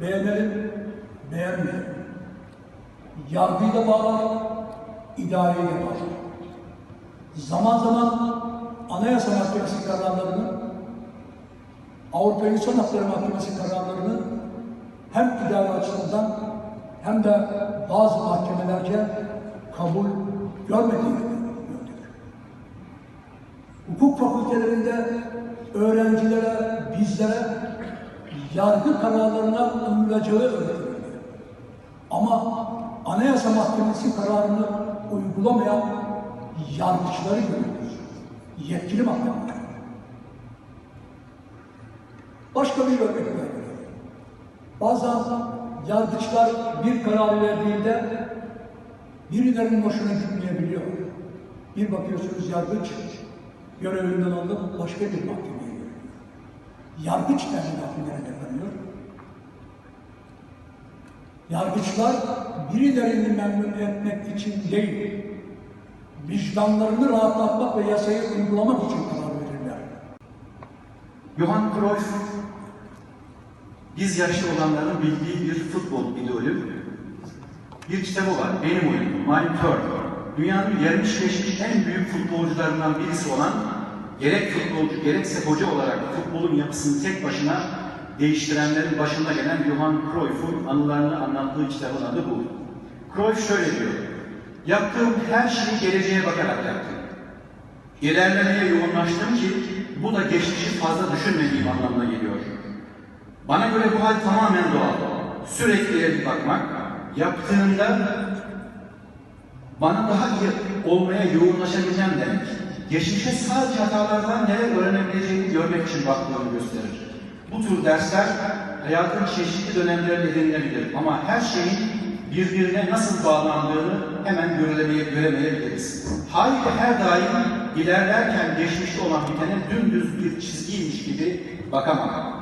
Beğenelim, beğenmeyelim. Yargıyı da bağlar, idareyi de bağlar. Zaman zaman Anayasa Mahkemesi kararlarını, Avrupa İnsan Hakları Mahkemesi kararlarını hem idare açısından hem de bazı mahkemelerce kabul görmediğini gördük. Hukuk fakültelerinde öğrencilere, bizlere yargı kararlarına uyulacağı öğretildi. Ama Anayasa Mahkemesi kararını uygulamayan yargıçları görüyoruz. Yetkili mahkemeler. Başka bir örnek verelim. Bazen yargıçlar bir karar verdiğinde birilerinin hoşuna gitmeyebiliyor. Bir bakıyorsunuz yargıç görevinden alıp başka bir görüyor. Yargıç teminatı nerede kalıyor? Yargıçlar birilerini memnun etmek için değil, vicdanlarını rahatlatmak ve yasayı uygulamak için karar verirler. Johan Cruyff, biz yaşlı olanların bildiği bir futbol idolü. Bir kitabı var, Benim Oyunum, My Turn. Dünyanın gelmiş geçmiş en büyük futbolcularından birisi olan, gerek futbolcu gerekse hoca olarak futbolun yapısını tek başına değiştirenlerin başında gelen Johan Cruyff'un anılarını anlattığı kitabın adı bu. Cruyff şöyle diyor, yaptığım her şeyi geleceğe bakarak yaptım. İlerlemeye yoğunlaştım ki bu da geçmişi fazla düşünmediğim anlamına geliyor. Bana göre bu hal tamamen doğal. Sürekli ileri bakmak, yaptığımda bana daha iyi olmaya yoğunlaşabileceğim demek. Geçmişe sadece hatalardan neler öğrenebileceğimi görmek için baktığımı gösterir. Bu tür dersler hayatın çeşitli dönemlerinde edinilebilir ama her şeyin birbirine nasıl bağlandığını hemen göremeye- göremeyebiliriz. Hayır her daim ilerlerken geçmişte olan bitene dümdüz bir çizgiymiş gibi bakamam.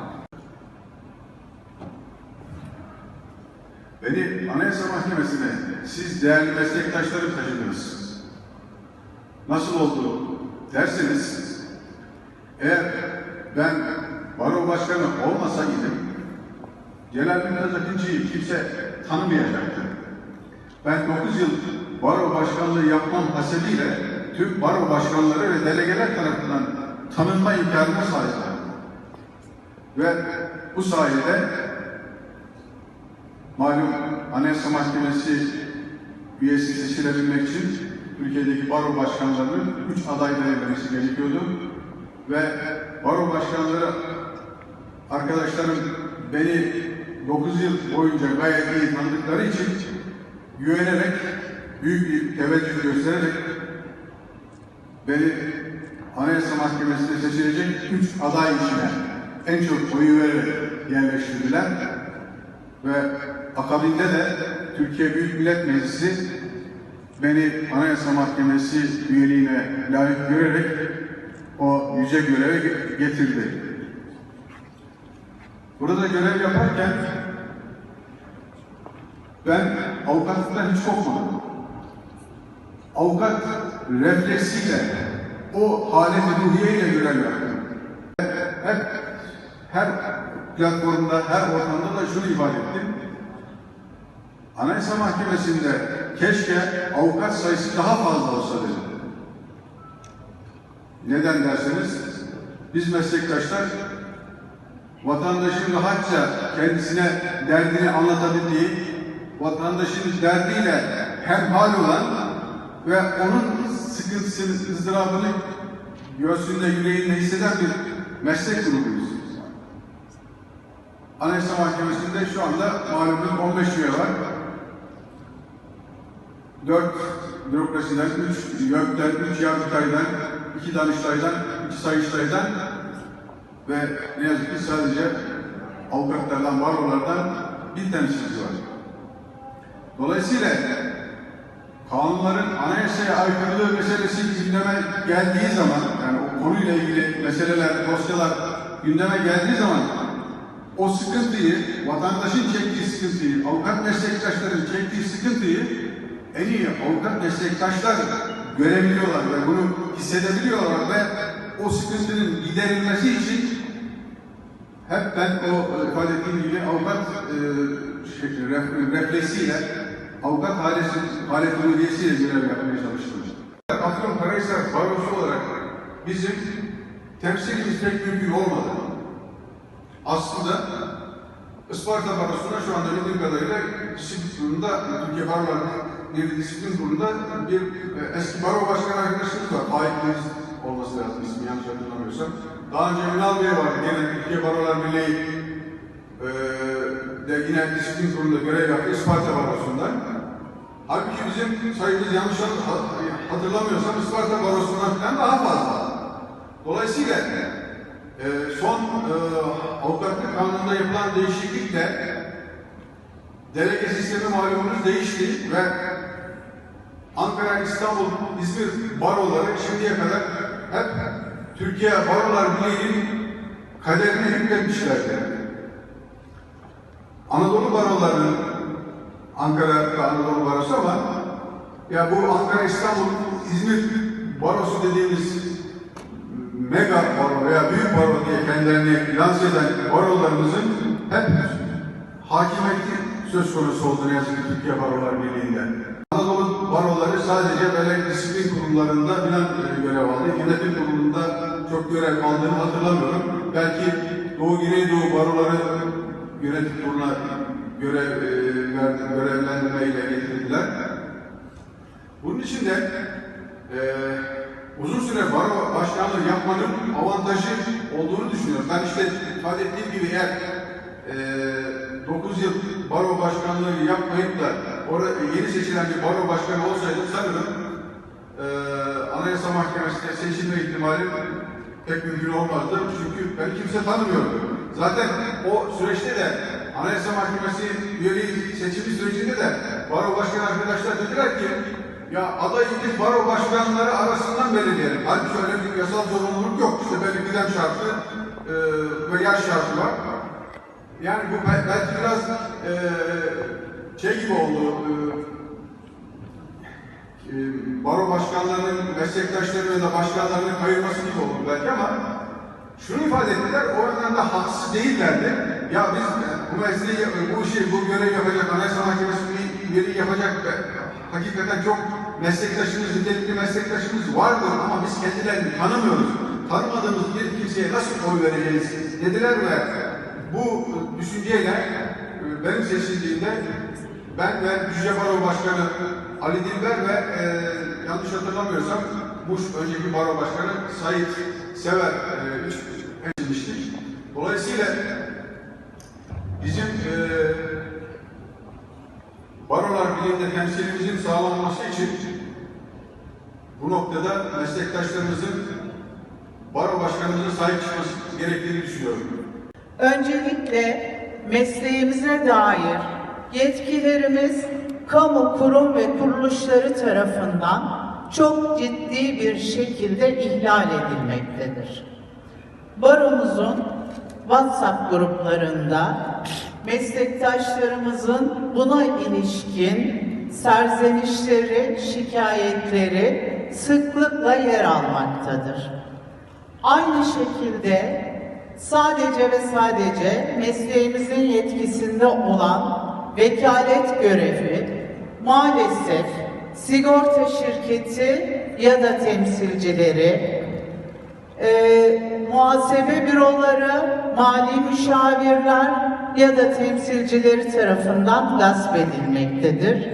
Beni Anayasa Mahkemesi'ne siz değerli meslektaşlarım taşıdınız. Nasıl oldu derseniz, eğer ben baro başkanı olmasaydım, Celal Mümtaz Akıncı'yı kimse tanımayacaktı. Ben 9 yıl baro başkanlığı yapmam hasebiyle tüm baro başkanları ve delegeler tarafından tanınma imkanına sahiptim. Ve bu sayede Malum Anayasa Mahkemesi üyesi seçilebilmek için Türkiye'deki baro başkanlarının üç aday belirlemesi gerekiyordu. Ve baro başkanları arkadaşlarım beni 9 yıl boyunca gayet iyi tanıdıkları için güvenerek, büyük bir teveccüh göstererek beni Anayasa Mahkemesi'ne seçilecek üç aday içine en çok oyu vererek yerleştirdiler ve akabinde de Türkiye Büyük Millet Meclisi beni Anayasa Mahkemesi üyeliğine layık görerek o yüce göreve ge- getirdi. Burada görev yaparken ben avukatlıktan hiç korkmadım. Avukat refleksiyle o haleti ruhiyeyle görev yaptım. Hep her platformda, her ortamda da şunu ifade ettim. Anayasa Mahkemesi'nde keşke avukat sayısı daha fazla olsa dedim. Neden derseniz, biz meslektaşlar vatandaşın rahatça kendisine derdini anlatabildiği, vatandaşın derdiyle hemhal olan ve onun sıkıntısını, ızdırabını göğsünde, yüreğinde hisseden bir meslek grubuyuz. Anayasa Mahkemesi'nde şu anda malumunuz 15 üye var. 4 bürokrasiden, 3 YÖK'ten, 3 Yargıtay'dan, 2 Danıştay'dan, 2 Sayıştay'dan ve ne yazık ki sadece avukatlardan, barolardan bir temsilci var. Dolayısıyla kanunların anayasaya aykırılığı meselesi gündeme geldiği zaman, yani o konuyla ilgili meseleler, dosyalar gündeme geldiği zaman o sıkıntıyı, vatandaşın çektiği sıkıntıyı, avukat meslektaşların çektiği sıkıntıyı en iyi avukat meslektaşlar görebiliyorlar ve bunu hissedebiliyorlar ve o sıkıntının giderilmesi için hep ben o ifade ettiğim gibi avukat e, şey, ref, refleksiyle, avukat halesi, halet üyesiyle görev yapmaya çalıştım. Afyon Karahisar Barosu olarak bizim temsilimiz pek mümkün olmadı. Aslında Isparta Barosu'na şu anda bildiğim kadarıyla kurulunda, Türkiye Barolar Birliği Disiplin Kurulu'nda bir e, eski baro başkanı arkadaşımız var. Faik Deniz olması lazım ismi yanlış hatırlamıyorsam. Daha önce Ünal Bey vardı. Gene Türkiye Barolar Birliği e, de yine disiplin kurulunda görev yaptı Isparta Barosu'nda. Halbuki bizim sayımız yanlış hat- hatırlamıyorsam Isparta Barosu'ndan falan daha fazla. Dolayısıyla e, son e, avukatlık kanununda yapılan değişiklikle delege sistemi malumunuz değişti ve Ankara, İstanbul, İzmir baroları şimdiye kadar hep Türkiye Barolar Birliği'nin kaderine hükmetmişlerdi. Anadolu barolarının Ankara ve Anadolu barosu ama ya bu Ankara, İstanbul, İzmir barosu dediğimiz mega baro veya büyük baro diye kendilerini lanse eden barolarımızın hep hakimiyeti söz konusu oldu ne yazık ki Türkiye Barolar Birliği'nde. Anadolu baroları sadece böyle disiplin kurullarında filan görev aldı. Yönetim kurulunda çok görev aldığını hatırlamıyorum. Belki Doğu Güneydoğu baroları yönetim kuruluna görev, e, verdi, görevlendirmeyle getirdiler. Bunun için de e, uzun süre baro başkanlığı yapmanın avantajı olduğunu düşünüyorum. Ben işte ifade ettiğim gibi eğer e, 9 yıl baro başkanlığı yapmayıp da orada yeni seçilen bir baro başkanı olsaydım sanırım e, Anayasa Mahkemesi'ne seçilme ihtimali pek mümkün olmazdı. Çünkü ben kimse tanımıyordu. Zaten o süreçte de Anayasa Mahkemesi üyeliği seçimi sürecinde de baro başkanı arkadaşlar dediler ki ya adayı biz baro başkanları arasından belirleyelim. Halbuki öyle bir yasal zorunluluk yok. İşte belli kıdem şartı e, ve yaş şartı var. Yani bu bel- belki biraz e, şey gibi oldu. E, e, baro başkanlarının meslektaşları ya da başkanlarının kayırması gibi oldu belki ama şunu ifade ettiler, o de haksız değillerdi. Ya biz e, bu mesleği, bu işi, bu görev yapacak, Anayasa Mahkemesi'nin üyeliği yapacak e, hakikaten çok meslektaşımız, nitelikli meslektaşımız vardır ama biz kendilerini tanımıyoruz. Tanımadığımız bir kimseye nasıl oy vereceğiz dediler ve bu düşünceyle e, benim seçildiğimde ben ve Cüce Baro Başkanı Ali Dilber ve e, yanlış hatırlamıyorsam Muş önceki Baro Başkanı Sait Sever e. Dolayısıyla bizim e, Barolar Birliği'nde temsilimizin sağlanması için bu noktada meslektaşlarımızın Baro Başkanımızın sahip çıkması gerektiğini düşünüyorum. Öncelikle mesleğimize dair yetkilerimiz kamu kurum ve kuruluşları tarafından çok ciddi bir şekilde ihlal edilmektedir. Baromuzun WhatsApp gruplarında meslektaşlarımızın buna ilişkin serzenişleri, şikayetleri sıklıkla yer almaktadır. Aynı şekilde sadece ve sadece mesleğimizin yetkisinde olan vekalet görevi maalesef sigorta şirketi ya da temsilcileri, e, muhasebe büroları, mali müşavirler ya da temsilcileri tarafından gasp edilmektedir.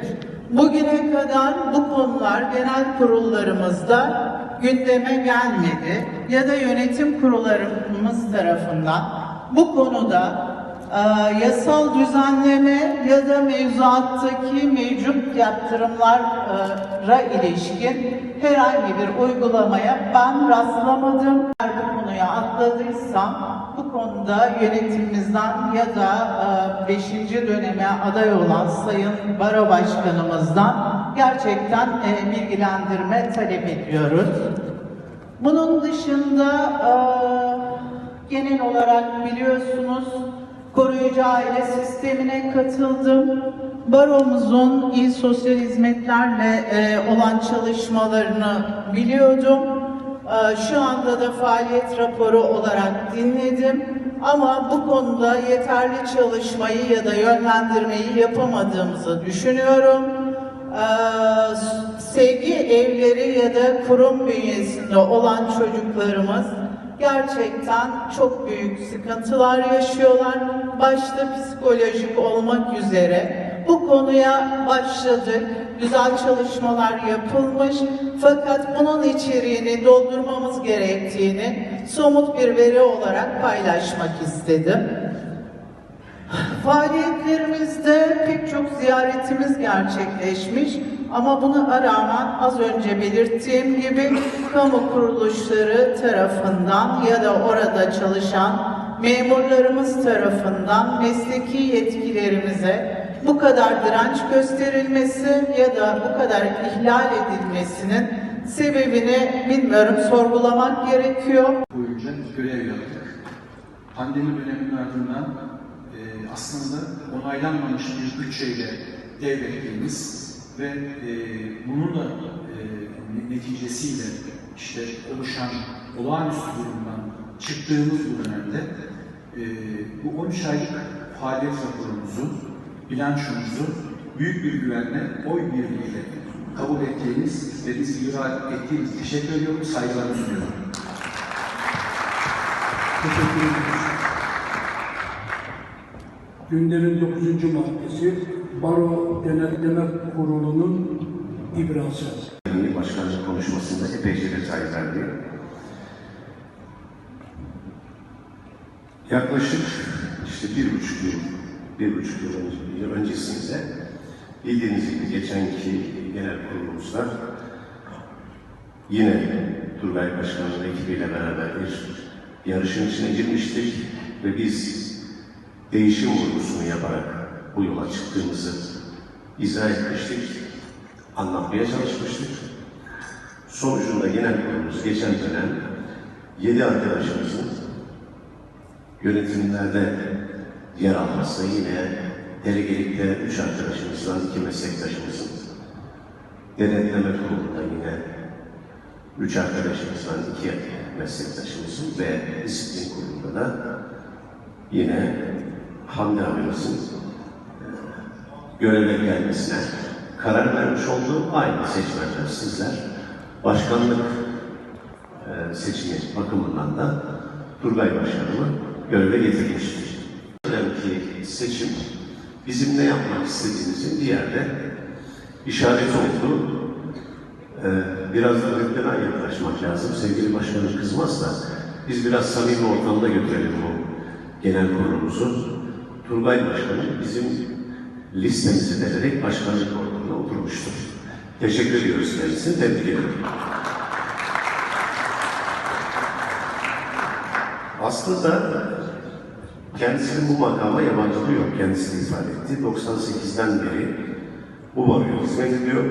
Bugüne kadar bu konular genel kurullarımızda gündeme gelmedi ya da yönetim kurullarımız tarafından bu konuda e, yasal düzenleme ya da mevzuattaki mevcut yaptırımlara ilişkin herhangi bir uygulamaya ben rastlamadım. Eğer bu konuya atladıysam bu konuda yönetimimizden ya da 5. döneme aday olan Sayın Baro Başkanımızdan gerçekten e, bilgilendirme talep ediyoruz. Bunun dışında e, genel olarak biliyorsunuz koruyucu aile sistemine katıldım. Baromuzun il sosyal hizmetlerle e, olan çalışmalarını biliyordum. E, şu anda da faaliyet raporu olarak dinledim. Ama bu konuda yeterli çalışmayı ya da yönlendirmeyi yapamadığımızı düşünüyorum. Ee, sevgi evleri ya da kurum bünyesinde olan çocuklarımız gerçekten çok büyük sıkıntılar yaşıyorlar. Başta psikolojik olmak üzere bu konuya başladık. Güzel çalışmalar yapılmış. Fakat bunun içeriğini doldurmamız gerektiğini somut bir veri olarak paylaşmak istedim. Faaliyetlerimizde pek çok ziyaretimiz gerçekleşmiş ama buna rağmen az önce belirttiğim gibi kamu kuruluşları tarafından ya da orada çalışan memurlarımız tarafından mesleki yetkilerimize bu kadar direnç gösterilmesi ya da bu kadar ihlal edilmesinin sebebini bilmiyorum sorgulamak gerekiyor. boyunca görev yaptık. Pandemi döneminin ardından e, aslında onaylanmamış bir bütçeyle devrettiğimiz ve e, bunun da e, neticesiyle işte oluşan olağanüstü durumdan çıktığımız bu dönemde e, bu 13 aylık faaliyet raporumuzu, bilançomuzu büyük bir güvenle oy birliğiyle kabul ettiğiniz ve bizi icra ettiğiniz teşekkür ediyorum, saygılarımı sunuyorum. Teşekkür ederiz. Gündemin 9. maddesi Baro Denetleme Kurulu'nun ibrası. Başkanlık konuşmasında epeyce detay verdi. Yaklaşık işte bir buçuk yıl, bir buçuk yıl yıl öncesinde bildiğiniz gibi geçenki genel kurulumuzda yine Turgay Başkan'ın ekibiyle beraber bir yarışın içine girmiştik ve biz değişim vurgusunu yaparak bu yola çıktığımızı izah etmiştik, anlatmaya çalışmıştık. Sonucunda genel kurulumuz geçen dönem 7 arkadaşımızın yönetimlerde yer alması yine delegelikte 3 arkadaşımızdan 2 meslektaşımızın denetleme kurulunda yine 3 arkadaşımızdan 2 meslektaşımızın ve disiplin kurulunda da yine Hamdi abimizin göreve gelmesine karar vermiş olduğu aynı seçmenler sizler. Başkanlık e, seçimi bakımından da Turgay Başkanımı göreve getirmiştir. Önemli seçim bizim ne yapmak istediğimizin bir yerde işaret oldu. E, biraz da önden yaklaşmak lazım. Sevgili başkanım kızmazsa biz biraz samimi ortamda götürelim bu genel kurulumuzu. Turgay Başkanım bizim listemizi vererek başkanlık koltuğuna oturmuştur. Teşekkür ediyoruz kendisine, tebrik ediyorum. Aslında kendisinin bu makama yabancılığı yok. Kendisi de ifade etti. 98'den beri bu baroya hizmet ediyor.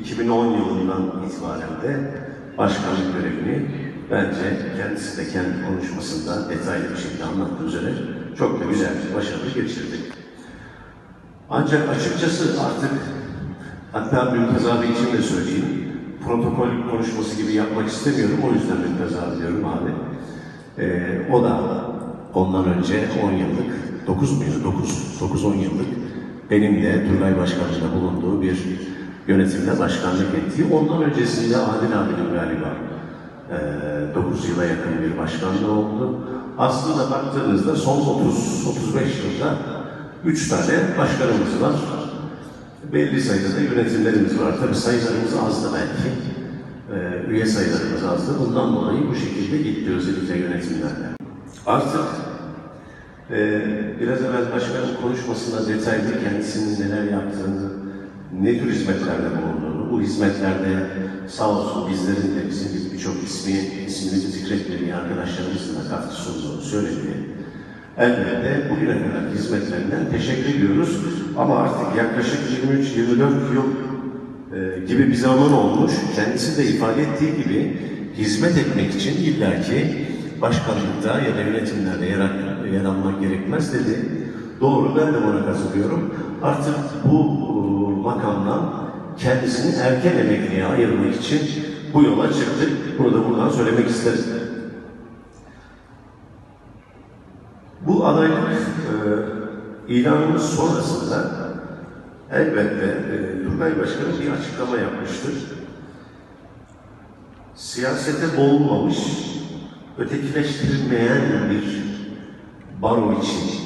2010 yılından itibaren de başkanlık görevini bence kendisi de kendi konuşmasında detaylı bir şekilde anlattığı üzere çok da güzel bir başarı geçirdi. Ancak açıkçası artık hatta Mümtaz abi için de söyleyeyim. Protokol konuşması gibi yapmak istemiyorum. O yüzden Mümtaz abi diyorum abi. Ee, o da ondan önce 10 yıllık, 9 muydu? 9, 9-10 yıllık benim de Turgay Başkanlığı'nda bulunduğu bir yönetimde başkanlık ettiği. Ondan öncesinde Adil abinin galiba 9 yıla yakın bir başkanlığı oldu. Aslında baktığınızda son 30-35 yılda 3 tane başkanımız var. Belli sayıda da yönetimlerimiz var. Tabii sayılarımız azdı belki. Ee, üye sayılarımız azdı. Bundan dolayı bu şekilde gitti özellikle yönetimlerle. Artık e, biraz evvel başkanın konuşmasında detaylı kendisinin neler yaptığını, ne tür hizmetlerde bulunduğunu, bu hizmetlerde sağ olsun bizlerin de bizim birçok ismi, ismini zikretmediği arkadaşlarımızın da katkı sunduğunu söyledi. Elbette bugüne kadar hizmetlerinden teşekkür ediyoruz. Ama artık yaklaşık 23-24 yıl e, gibi bir zaman olmuş. Kendisi de ifade ettiği gibi hizmet etmek için illaki başkanlıkta ya da yönetimlerde yer, yer almak gerekmez dedi. Doğru ben de buna katılıyorum. Artık bu e, makamdan kendisini erken emekliye ayırmak için bu yola çıktık. Bunu da buradan söylemek isterim. İlanımız sonrasında elbette e, Turgay Başkanı bir açıklama yapmıştır. Siyasete boğulmamış, ötekileştirilmeyen bir baro için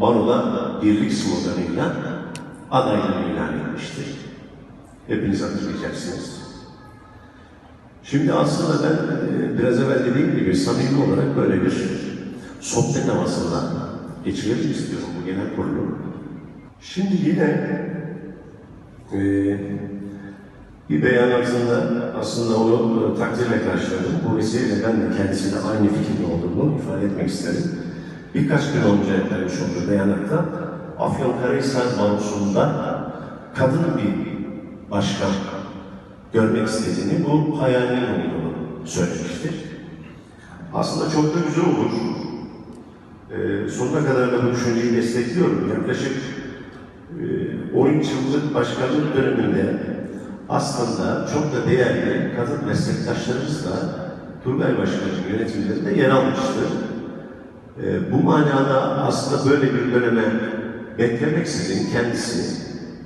baroda birlik sloganıyla adaylığını ilan etmiştir. Hepiniz hatırlayacaksınız. Şimdi aslında ben e, biraz evvel dediğim gibi samimi olarak böyle bir sohbet havasında geçirelim istiyorum bu genel kurulu. Şimdi yine e, bir beyanatında aslında onu e, takdirle karşıladım. Bu vesileyle ben de kendisiyle aynı fikirde olduğumu ifade etmek isterim. Birkaç gün önce vermiş olduğu beyanatta Afyonkarahisar Barosu'nda kadın bir başkan görmek istediğini, bu hayalinin olduğunu söylemiştir. Aslında çok da güzel olur. Ee, sonuna kadar da bu düşünceyi destekliyorum. Yaklaşık e, 13 yıllık başkanlık döneminde aslında çok da değerli kadın meslektaşlarımız da Turgay Başkanı'nın yönetimlerinde yer almıştır. Ee, bu manada aslında böyle bir döneme beklemeksizin kendisi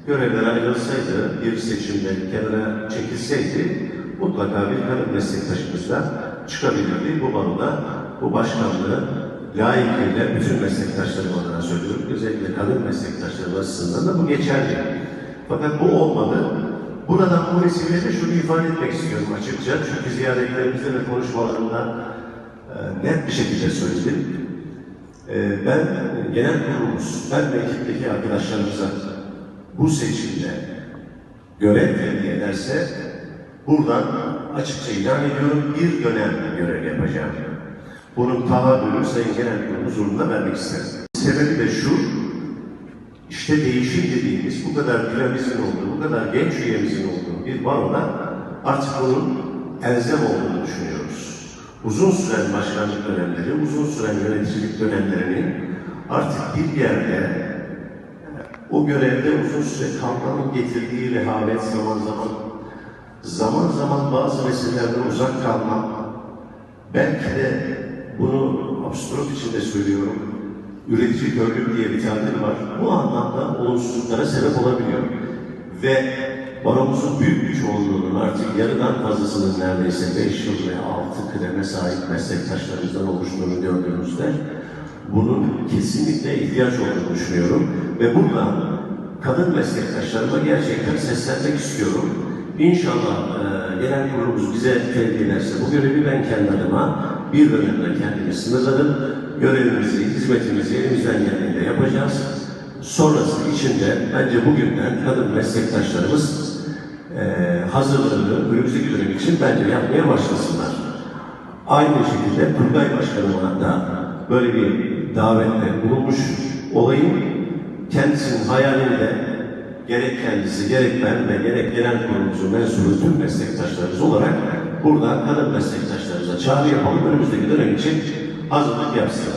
görevden ayrılsaydı, bir seçimde kenara çekilseydi mutlaka bir kadın meslektaşımız da çıkabilirdi. Bu baroda bu başkanlığı layıkıyla bütün meslektaşlarım adına söylüyorum. Özellikle kadın meslektaşlarım açısından da bu geçerli. Fakat bu olmadı. Buradan bu vesileyle şunu ifade etmek istiyorum açıkça. Çünkü ziyaretlerimizde ve konuşmalarımda e, net bir şekilde söyledim. E, ben genel kurulumuz, ben ve ekipteki arkadaşlarımıza bu seçimde görev tebliğ ederse buradan açıkça ilan ediyorum bir dönem görev yapacağım. Bunun tahammülünü Sayın Genel Kurulu huzurunda vermek isterim. Sebebi de şu, işte değişim dediğimiz bu kadar dinamizmin olduğu, bu kadar genç üyemizin olduğu bir baroda artık bunun elzem olduğunu düşünüyoruz. Uzun süren başkanlık dönemleri, uzun süren yöneticilik dönemlerinin artık bir yerde o görevde uzun süre kalmanın getirdiği rehavet zaman zaman, zaman zaman bazı meselelerden uzak kalma, belki de bunu abstrot içinde söylüyorum, üretici körlük diye bir tabir var. Bu anlamda olumsuzluklara sebep olabiliyor. Ve baromuzun büyük bir çoğunluğunun artık yarıdan fazlasının neredeyse 5 yıl ve 6 kıdeme sahip meslektaşlarımızdan oluştuğunu gördüğümüzde bunun kesinlikle ihtiyaç olduğunu düşünüyorum. Ve buradan kadın meslektaşlarıma gerçekten seslenmek istiyorum. İnşallah e, genel kurulumuz bize tebliğ ederse bu görevi ben kendi adıma bir dönemde kendimi sınırladım. Görevimizi, hizmetimizi elimizden geldiğinde yapacağız. Sonrası içinde bence bugünden kadın meslektaşlarımız e, hazırlığını önümüzdeki dönem için bence yapmaya başlasınlar. Aynı şekilde Turgay Başkanıma da böyle bir davette bulunmuş olayım. Kendisinin hayalini de gerek kendisi, gerek ben ve gerek genel kurulumuzun mensubu tüm meslektaşlarımız olarak burada kadın meslektaşlarımıza çağrı yapalım. Önümüzdeki dönem için hazırlık yapsınlar.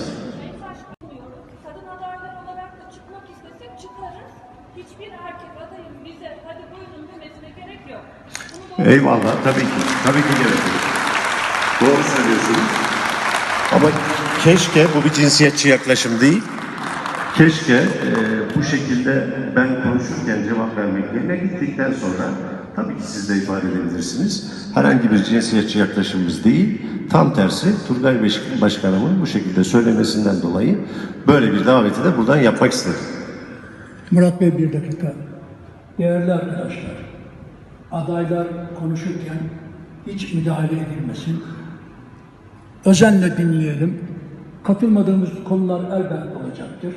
Kadın adaylar olarak da çıkmak istesek çıkarız. Hiçbir erkek adayın bize hadi buyurun demesine gerek yok. Eyvallah, tabii ki. Tabii ki gerekir. Doğru söylüyorsunuz. Ama keşke bu bir cinsiyetçi yaklaşım değil. Keşke e, bu şekilde ben konuşurken cevap vermek yerine gittikten sonra tabii ki siz de ifade edebilirsiniz. Herhangi bir cinsiyetçi yaklaşımımız değil. Tam tersi Turgay Başkanımın bu şekilde söylemesinden dolayı böyle bir daveti de buradan yapmak istedim. Murat Bey bir dakika. Değerli arkadaşlar, adaylar konuşurken hiç müdahale edilmesin. Özenle dinleyelim. Katılmadığımız konular elbette olacaktır.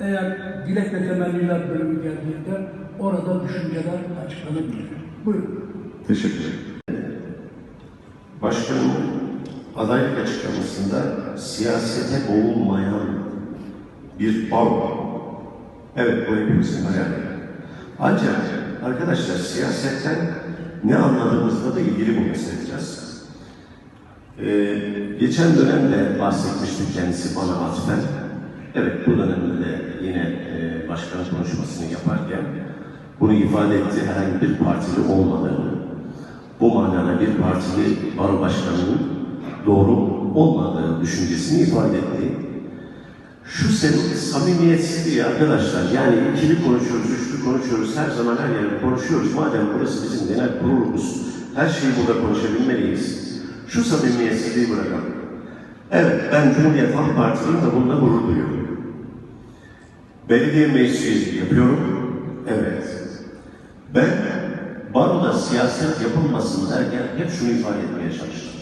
Eğer dilek ve temenniler bölümü geldiğinde orada düşünceler açıklanabilir. Buyurun. Teşekkür ederim. Başkanın adaylık açıklamasında siyasete boğulmayan bir baro. Evet bu hepimizin hayali. Ancak arkadaşlar siyasetten ne anladığımızla da ilgili bu meseleceğiz. Ee, geçen dönemde bahsetmişti kendisi bana atfen. Evet bu dönemde de yine e, başkan konuşmasını yaparken bunu ifade etti herhangi bir partili olmadığını, bu manada bir partili baro başkanının doğru olmadığı düşüncesini ifade etti. Şu senin samimiyetsizliği arkadaşlar. Yani ikili konuşuyoruz, üçlü konuşuyoruz, her zaman her yerde konuşuyoruz. Madem burası bizim genel kurulumuz, her şeyi burada konuşabilmeliyiz. Şu samimiyetsizliği bırakalım. Evet, ben Cumhuriyet Halk Partiliyim ve bununla gurur duyuyorum. Belediye meclisi yapıyorum. Evet. Ben baroda siyaset yapılmasın derken hep şunu ifade etmeye çalıştım.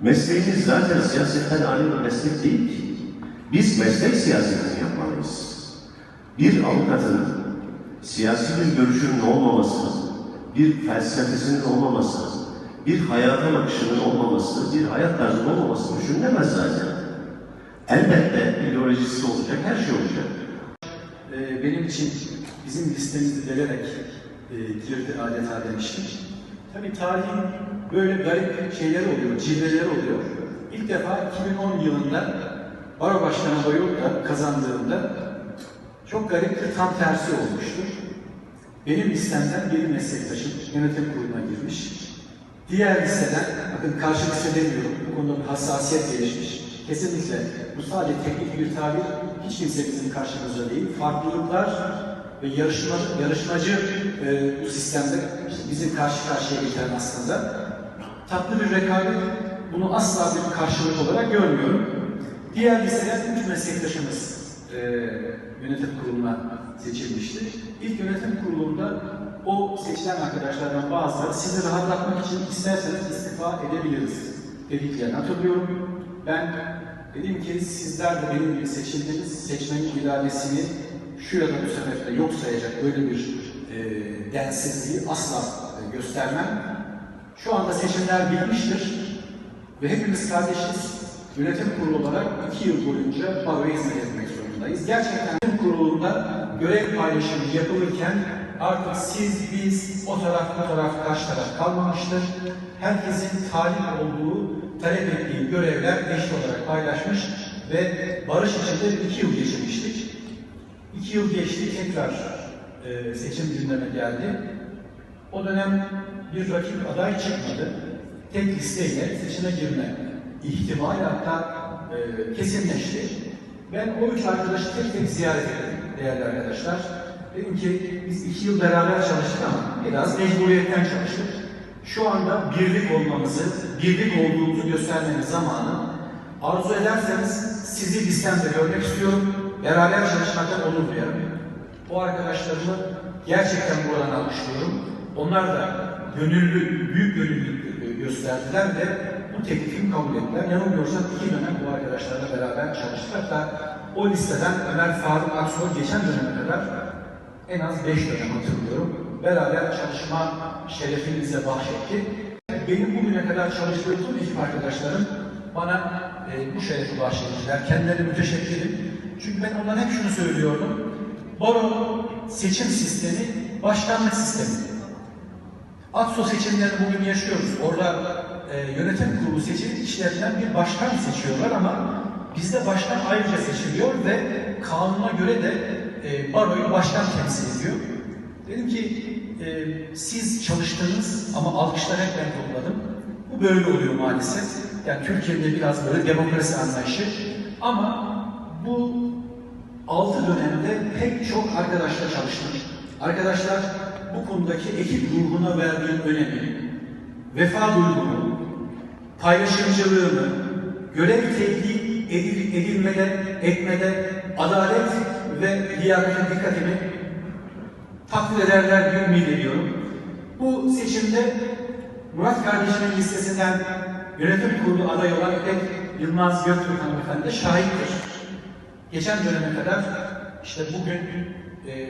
Mesleğimiz zaten siyasetten ayrı bir meslek değil ki. Biz meslek siyasetini yapmalıyız. Bir avukatın siyasi bir görüşünün olmaması, bir felsefesinin olmaması, bir hayata bakışının olmaması, bir hayat tarzının olmaması düşünülemez zaten. Elbette ideolojisi olacak, her şey olacak. Ee, benim için bizim listemizi delerek e, girdi adeta demiştim. Tabii tarihin böyle garip şeyler oluyor, cilveleri oluyor. İlk defa 2010 yılında Baro Başkanı Bayılda kazandığında çok garip bir tam tersi olmuştur. Benim listemden bir meslektaşım yönetim kuruluna girmiş. Diğer listeden, bakın karşı liste demiyorum, bu konuda bir hassasiyet gelişmiş. Kesinlikle bu sadece teknik bir tabir, hiç kimse bizim karşımızda değil. Farklılıklar ve yarışma, yarışmacı e, bu sistemde işte bizi karşı karşıya getiren aslında. Tatlı bir rekabet, bunu asla bir karşılık olarak görmüyorum. Diğer listeden üç meslektaşımız e, yönetim kuruluna seçilmişti. İlk yönetim kurulunda o seçilen arkadaşlardan bazıları sizi rahatlatmak için isterseniz istifa edebiliriz dediklerini hatırlıyorum. Ben dedim ki sizler de benim gibi seçildiniz, seçmenin iradesini şu ya da bu sebeple yok sayacak böyle bir e, densizliği asla e, göstermem. Şu anda seçimler bitmiştir ve hepimiz kardeşiz. Yönetim kurulu olarak iki yıl boyunca baroya hizmet etmek zorundayız. Gerçekten yönetim kurulunda görev paylaşımı yapılırken artık siz, biz, o taraf, bu taraf, karşı taraf kalmamıştır. Herkesin talip olduğu, talep ettiği görevler eşit olarak paylaşmış ve barış içinde iki yıl geçirmiştik. İki yıl geçti, tekrar e, seçim gündeme geldi. O dönem bir rakip aday çıkmadı. Tek listeyle seçime girme ihtimali hatta e, kesinleşti. Ben o üç arkadaşı tek tek ziyaret ettim değerli arkadaşlar. Dedim ki biz iki yıl beraber çalıştık ama biraz mecburiyetten çalıştık. Şu anda birlik olmamızı, birlik olduğumuzu göstermenin zamanı. Arzu ederseniz sizi listemde görmek istiyorum. Beraber çalışmaktan onur duyarım. O arkadaşlarımı gerçekten buradan alkışlıyorum. Onlar da gönüllü, büyük gönüllülük gösterdiler ve bu teklifimi kabul ettiler. Yanılmıyorsam iki dönem bu arkadaşlarla beraber çalıştık. Hatta o listeden Ömer Faruk Aksoy geçen döneme kadar en az beş dönem hatırlıyorum. Beraber çalışma şerefini bahşetti. Benim bugüne kadar çalıştığım tüm ekip arkadaşlarım bana e, bu şerefi bahşettiler. Kendilerine müteşekkirim. Çünkü ben onlara hep şunu söylüyordum. Baro seçim sistemi başkanlık sistemi. ATSO seçimlerini bugün yaşıyoruz. Orada e, yönetim kurulu seçim kişilerinden bir başkan seçiyorlar ama bizde başkan ayrıca seçiliyor ve kanuna göre de e, baroyu başkan temsil ediyor. Dedim ki e, siz çalıştınız ama alkışlar hep ben topladım. Bu böyle oluyor maalesef. Yani Türkiye'de biraz böyle demokrasi anlayışı. Ama bu altı dönemde pek çok arkadaşla çalıştım. Arkadaşlar bu konudaki ekip ruhuna verdiğim önemi, vefa duygunu, paylaşımcılığını, görev tehdit edil, edilmede, etmede adalet ve liyakate dikkatimi takdir ederler diye ümit ediyorum. Bu seçimde Murat kardeşimin listesinden yönetim kurulu adayı olan İpek Yılmaz Göktürk hanımefendi şahittir. Geçen döneme kadar işte bugün e,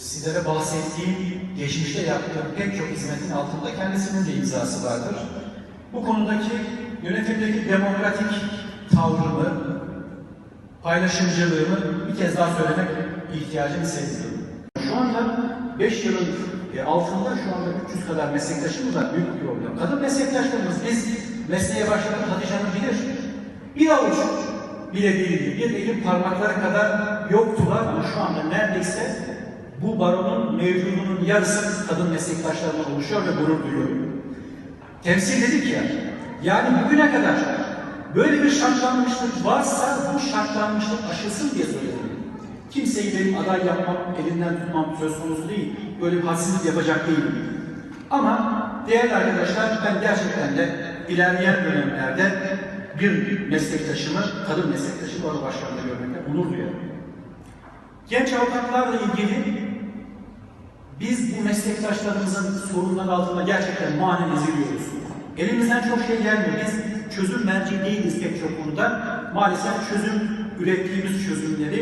sizlere bahsettiğim, geçmişte yaptığım pek çok hizmetin altında kendisinin de imzası vardır. Bu konudaki yönetimdeki demokratik tavrımı, paylaşımcılığımı bir kez daha söylemek ihtiyacını hissediyorum. Şu anda 5 yılın e, altında şu anda 300 kadar meslektaşımız var. Büyük bir problem. Kadın meslektaşlarımız biz mesleğe başladık Hatice Hanım bilir. Bir avuç bile değildi. Bir elin parmakları kadar yoktular ama şu anda neredeyse bu baronun mevcudunun yarısı kadın meslektaşlarından oluşuyor ve gurur duyuyorum. Temsil dedik ya, yani bugüne kadar Böyle bir şartlanmışlık varsa bu şartlanmışlık aşılsın diye söyledim. Kimseyi benim aday yapmam, elinden tutmam söz konusu değil. Böyle bir hadsizlik yapacak değilim. Ama değerli arkadaşlar ben gerçekten de ilerleyen dönemlerde bir meslektaşımı, kadın meslektaşımı orada başkanında görmekten onur duyarım. Genç avukatlarla ilgili biz bu meslektaşlarımızın sorunları altında gerçekten manen eziliyoruz. Elimizden çok şey gelmiyor. Biz çözüm merci değiliz pek çok konuda. Maalesef çözüm, ürettiğimiz çözümleri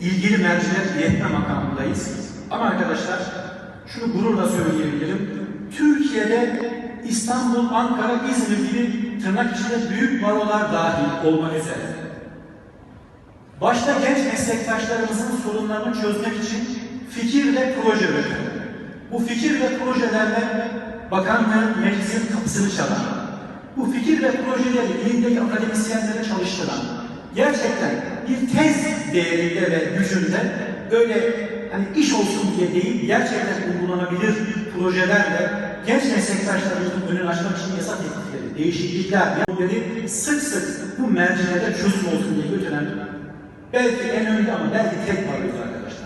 ilgili merciler iletme makamındayız. Ama arkadaşlar şunu gururla söyleyebilirim. Türkiye'de İstanbul, Ankara, İzmir gibi tırnak içinde büyük barolar dahil olmak üzere Başta genç meslektaşlarımızın sorunlarını çözmek için fikir ve proje üretti. Bu fikir ve projelerle bakanlığın meclisin kapısını çalan, bu fikir ve projeleri ilindeki akademisyenlere çalıştıran, gerçekten bir tez değerinde ve gücünde öyle hani iş olsun diye değil, gerçekten uygulanabilir projelerle genç meslektaşlarımızın önünü açmak için yasa teklifleri, değişiklikler, yani sık sık bu mercilerde çözüm olsun diye götüren Belki en önde ama belki tek varız arkadaşlar.